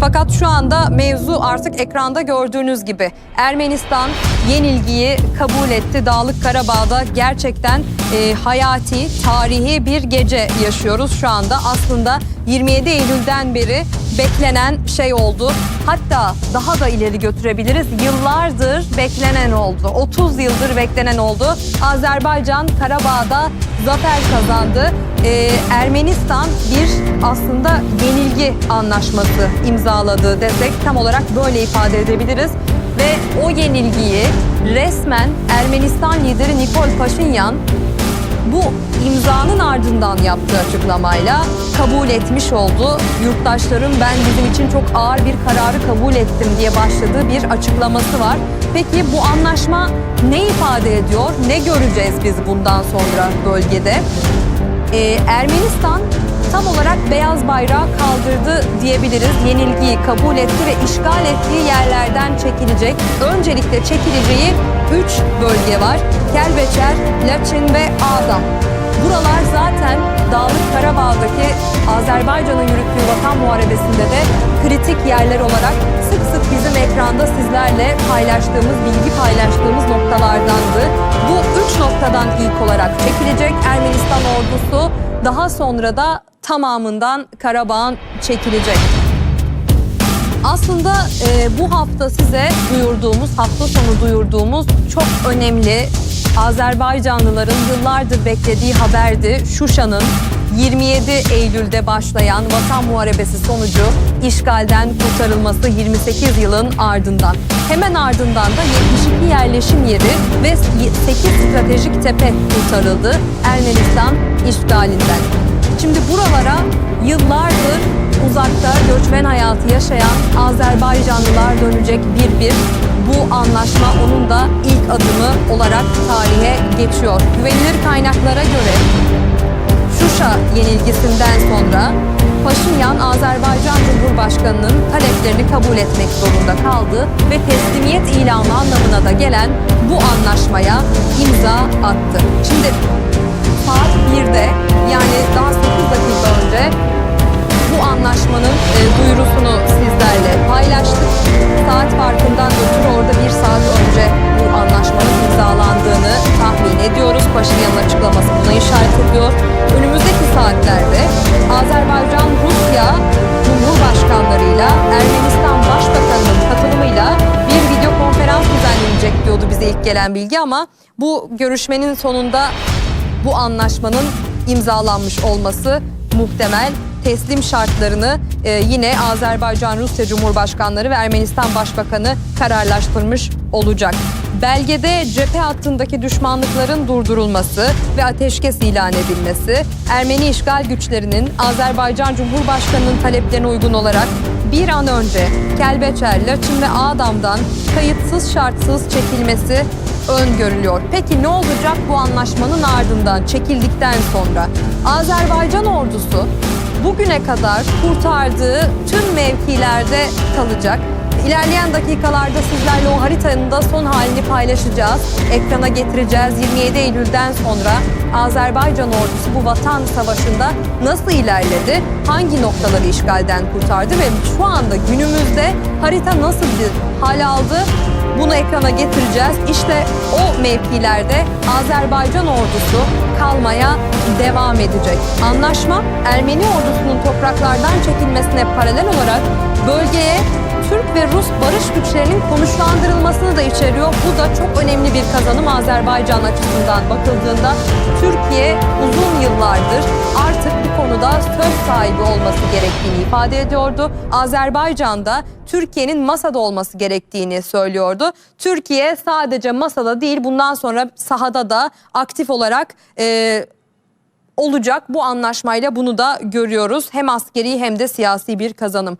Fakat şu anda mevzu artık ekranda gördüğünüz gibi Ermenistan yenilgiyi kabul etti. Dağlık Karabağ'da gerçekten e, hayati, tarihi bir gece yaşıyoruz şu anda. Aslında 27 Eylül'den beri beklenen şey oldu. Hatta daha da ileri götürebiliriz. Yıllardır beklenen oldu. 30 yıldır beklenen oldu. Azerbaycan Karabağ'da zafer kazandı. Ee, Ermenistan bir aslında yenilgi anlaşması imzaladı desek tam olarak böyle ifade edebiliriz. Ve o yenilgiyi resmen Ermenistan lideri Nikol Paşinyan bu imzanın ardından yaptığı açıklamayla kabul etmiş oldu. Yurttaşlarım ben bizim için çok ağır bir kararı kabul ettim diye başladığı bir açıklaması var. Peki bu anlaşma ne ifade ediyor? Ne göreceğiz biz bundan sonra bölgede? Ee, Ermenistan tam olarak beyaz bayrağı kaldırdı diyebiliriz. Yenilgiyi kabul etti ve işgal ettiği yerlerden çekilecek. Öncelikle çekileceği 3 bölge var. Kelbeçer, Laçin ve Ağdam. Buralar zaten Dağlık Karabağ'daki Azerbaycan'ın yürüttüğü vatan muharebesinde de kritik yerler olarak sık sık ekranda sizlerle paylaştığımız, bilgi paylaştığımız noktalardandı. Bu üç noktadan ilk olarak çekilecek Ermenistan ordusu daha sonra da tamamından Karabağ'ın çekilecek. Aslında e, bu hafta size duyurduğumuz, hafta sonu duyurduğumuz çok önemli Azerbaycanlıların yıllardır beklediği haberdi. Şuşa'nın 27 Eylül'de başlayan vatan muharebesi sonucu işgalden kurtarılması 28 yılın ardından. Hemen ardından da 72 yerleşim yeri ve 8 stratejik tepe kurtarıldı Ermenistan işgalinden. Şimdi buralara yıllardır uzakta göçmen hayatı yaşayan Azerbaycanlılar dönecek bir bir. Bu anlaşma onun da ilk adımı olarak tarihe geçiyor. Güvenilir kaynaklara göre Şuşa yenilgisinden sonra Paşinyan Azerbaycan Cumhurbaşkanı'nın taleplerini kabul etmek zorunda kaldı ve teslimiyet ilanı anlamına da gelen bu anlaşmaya imza attı. Şimdi saat 1'de yani daha 8 dakika önce bu anlaşmanın e, duyurusunu sizlerle paylaştık. Saat farkından ötürü orada bir saat önce bu anlaşmanın imzalandığını tahmin ediyoruz. Paşinyan'ın açıklaması buna işaret ediyor. Rusya Cumhurbaşkanlarıyla Ermenistan Başbakanı'nın katılımıyla bir video konferans düzenlenecek diyordu bize ilk gelen bilgi ama bu görüşmenin sonunda bu anlaşmanın imzalanmış olması muhtemel teslim şartlarını e, yine Azerbaycan Rusya Cumhurbaşkanları ve Ermenistan Başbakanı kararlaştırmış olacak. Belgede cephe hattındaki düşmanlıkların durdurulması ve ateşkes ilan edilmesi, Ermeni işgal güçlerinin Azerbaycan Cumhurbaşkanı'nın taleplerine uygun olarak bir an önce Kelbeçer, Laçin ve Ağdam'dan kayıtsız şartsız çekilmesi öngörülüyor. Peki ne olacak bu anlaşmanın ardından çekildikten sonra? Azerbaycan ordusu bugüne kadar kurtardığı tüm mevkilerde kalacak. İlerleyen dakikalarda sizlerle o haritanın da son halini paylaşacağız. Ekrana getireceğiz. 27 Eylül'den sonra Azerbaycan ordusu bu vatan savaşında nasıl ilerledi? Hangi noktaları işgalden kurtardı ve şu anda günümüzde harita nasıl bir hal aldı? Bunu ekrana getireceğiz. İşte o mevkilerde Azerbaycan ordusu kalmaya devam edecek. Anlaşma Ermeni ordusunun topraklardan çekilmesine paralel olarak bölgeye Türk ve Rus barış güçlerinin konuşlandırılmasını da içeriyor. Bu da çok önemli bir kazanım Azerbaycan açısından bakıldığında. Türkiye uzun yıllardır artık bu konuda söz sahibi olması gerektiğini ifade ediyordu. Azerbaycan'da Türkiye'nin masada olması gerektiğini söylüyordu. Türkiye sadece masada değil bundan sonra sahada da aktif olarak e, olacak. Bu anlaşmayla bunu da görüyoruz. Hem askeri hem de siyasi bir kazanım.